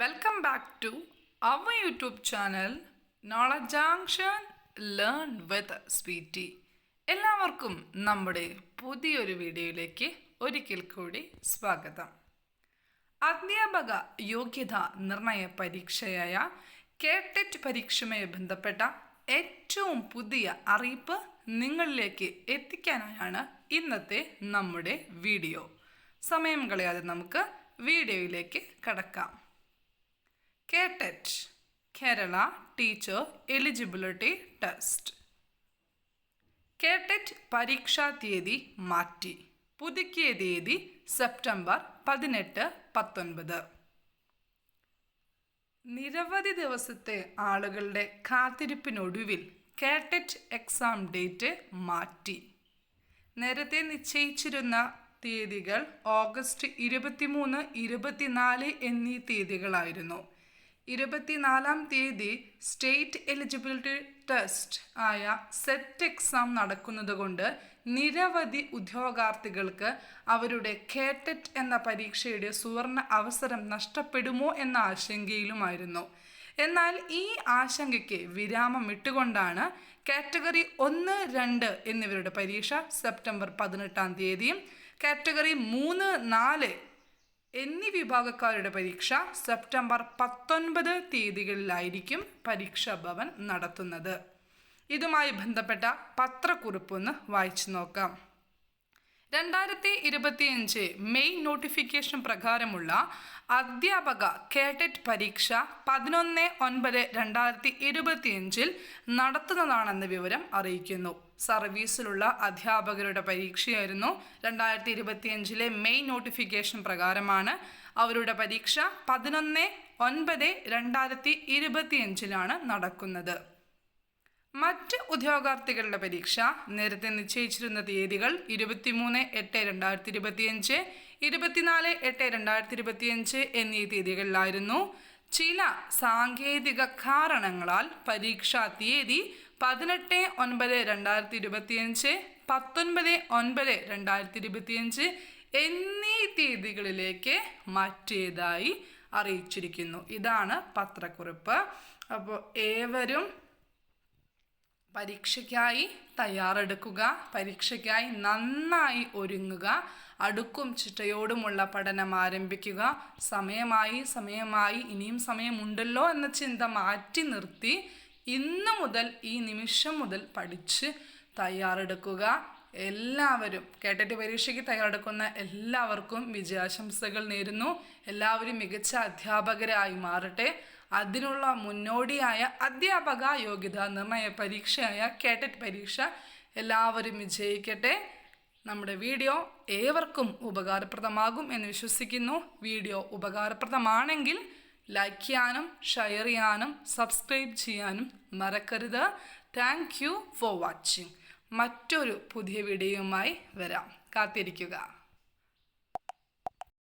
Welcome back to our YouTube channel knowledge junction learn with Sweety എല്ലാവർക്കും നമ്മുടെ പുതിയൊരു വീഡിയോയിലേക്ക് ഒരിക്കൽ കൂടി സ്വാഗതം. അധ്യാപക യോഗ്യത നിർണയ പരീക്ഷയായ കേട്ടറ്റ് പരീക്ഷയുമായി ബന്ധപ്പെട്ട ഏറ്റവും പുതിയ അറിയിപ്പ് നിങ്ങളിലേക്ക് എത്തിക്കാനായാണ് ഇന്നത്തെ നമ്മുടെ വീഡിയോ. സമയം കളയാതെ നമുക്ക് വീഡിയോയിലേക്ക് കടക്കാം. KTET. Kerala teacher eligibility test. KTET പരീക്ഷാ തീയതി മാറ്റി. പുതുക്കിയ തീയതി സെപ്റ്റംബർ പതിനെട്ട് പത്തൊൻപത്. നിരവധി ദിവസത്തെ ആളുകളുടെ കാത്തിരിപ്പിനൊടുവിൽ കേട്ടറ്റ് എക്സാം ഡേറ്റ് മാറ്റി. നേരത്തെ നിശ്ചയിച്ചിരുന്ന തീയതികൾ ഓഗസ്റ്റ് ഇരുപത്തിമൂന്ന് ഇരുപത്തിനാല് എന്നീ തീയതികളായിരുന്നു. ഇരുപത്തിനാലാം തീയതി സ്റ്റേറ്റ് എലിജിബിലിറ്റി ടെസ്റ്റ് ആയ സെറ്റ് എക്സാം നടക്കുന്നതുകൊണ്ട് നിരവധി ഉദ്യോഗാർത്ഥികൾക്ക് അവരുടെ കേട്ടറ്റ് എന്ന പരീക്ഷയുടെ സുവർണ അവസരം നഷ്ടപ്പെടുമോ എന്ന ആശങ്കയിലുമായിരുന്നു. എന്നാൽ ഈ ആശങ്കയ്ക്ക് വിരാമം ഇട്ടുകൊണ്ടാണ് കാറ്റഗറി ഒന്ന് രണ്ട് എന്നിവരുടെ പരീക്ഷ സെപ്റ്റംബർ പതിനെട്ടാം തീയതിയും കാറ്റഗറി മൂന്ന് നാല് എന്നീ വിഭാഗക്കാരുടെ പരീക്ഷ സെപ്റ്റംബർ പത്തൊൻപത് തീയതികളിലായിരിക്കും പരീക്ഷാ ഭവൻ നടത്തുന്നത്. ഇതുമായി ബന്ധപ്പെട്ട പത്രക്കുറിപ്പൊന്ന് വായിച്ചു നോക്കാം. രണ്ടായിരത്തി ഇരുപത്തിയഞ്ച് മെയ് നോട്ടിഫിക്കേഷൻ പ്രകാരമുള്ള അധ്യാപക കേഡറ്റ് പരീക്ഷ പതിനൊന്ന് ഒൻപത് രണ്ടായിരത്തി ഇരുപത്തിയഞ്ചിൽ നടത്തുന്നതാണെന്ന വിവരം അറിയിക്കുന്നു. സർവീസിലുള്ള അധ്യാപകരുടെ പരീക്ഷയായിരുന്നു രണ്ടായിരത്തി ഇരുപത്തിയഞ്ചിലെ മെയ് നോട്ടിഫിക്കേഷൻ പ്രകാരമാണ്. അവരുടെ പരീക്ഷ പതിനൊന്ന് ഒൻപത് രണ്ടായിരത്തി ഇരുപത്തിയഞ്ചിലാണ് നടക്കുന്നത്. മറ്റ് ഉദ്യോഗാർത്ഥികളുടെ പരീക്ഷ നേരത്തെ നിശ്ചയിച്ചിരുന്ന തീയതികൾ ഇരുപത്തിമൂന്ന് എട്ട് രണ്ടായിരത്തി ഇരുപത്തിയഞ്ച് ഇരുപത്തിനാല് എട്ട് രണ്ടായിരത്തി ഇരുപത്തിയഞ്ച് എന്നീ തീയതികളിലായിരുന്നു. ചില സാങ്കേതിക കാരണങ്ങളാൽ പരീക്ഷാ തീയതി പതിനെട്ട് ഒൻപത് രണ്ടായിരത്തി ഇരുപത്തിയഞ്ച് പത്തൊൻപത് ഒൻപത് രണ്ടായിരത്തി ഇരുപത്തിയഞ്ച് എന്നീ തീയതികളിലേക്ക് മാറ്റിയതായി അറിയിച്ചിരിക്കുന്നു. ഇതാണ് പത്രക്കുറിപ്പ്. അപ്പോൾ ഏവരും പരീക്ഷയ്ക്കായി തയ്യാറെടുക്കുക പരീക്ഷയ്ക്കായി നന്നായി ഒരുങ്ങുക അടുക്കും ചിട്ടയോടുമുള്ള പഠനം ആരംഭിക്കുക. സമയമായി സമയമായി ഇനിയും സമയമുണ്ടല്ലോ എന്ന ചിന്ത മാറ്റി നിർത്തി ഇന്നു മുതൽ ഈ നിമിഷം മുതൽ പഠിച്ച് തയ്യാറെടുക്കുക. എല്ലാവരും കേട്ടിട്ട് പരീക്ഷയ്ക്ക് തയ്യാറെടുക്കുന്ന എല്ലാവർക്കും വിജയാശംസകൾ നേരുന്നു. എല്ലാവരും മികച്ച അധ്യാപകരായി മാറട്ടെ. അതിനുള്ള മുന്നോടിയായ അധ്യാപക യോഗ്യതാ നിർണയ പരീക്ഷയായ കേഡറ്റ് പരീക്ഷ എല്ലാവരും വിജയിക്കട്ടെ. നമ്മുടെ വീഡിയോ ഏവർക്കും ഉപകാരപ്രദമാകും എന്ന് വിശ്വസിക്കുന്നു. വീഡിയോ ഉപകാരപ്രദമാണെങ്കിൽ ലൈക്ക് ചെയ്യാനും ഷെയർ ചെയ്യാനും സബ്സ്ക്രൈബ് ചെയ്യാനും മറക്കരുത്. താങ്ക് യു ഫോർ വാച്ചിങ് മറ്റൊരു പുതിയ വീഡിയോയുമായി വരാം. കാത്തിരിക്കുക.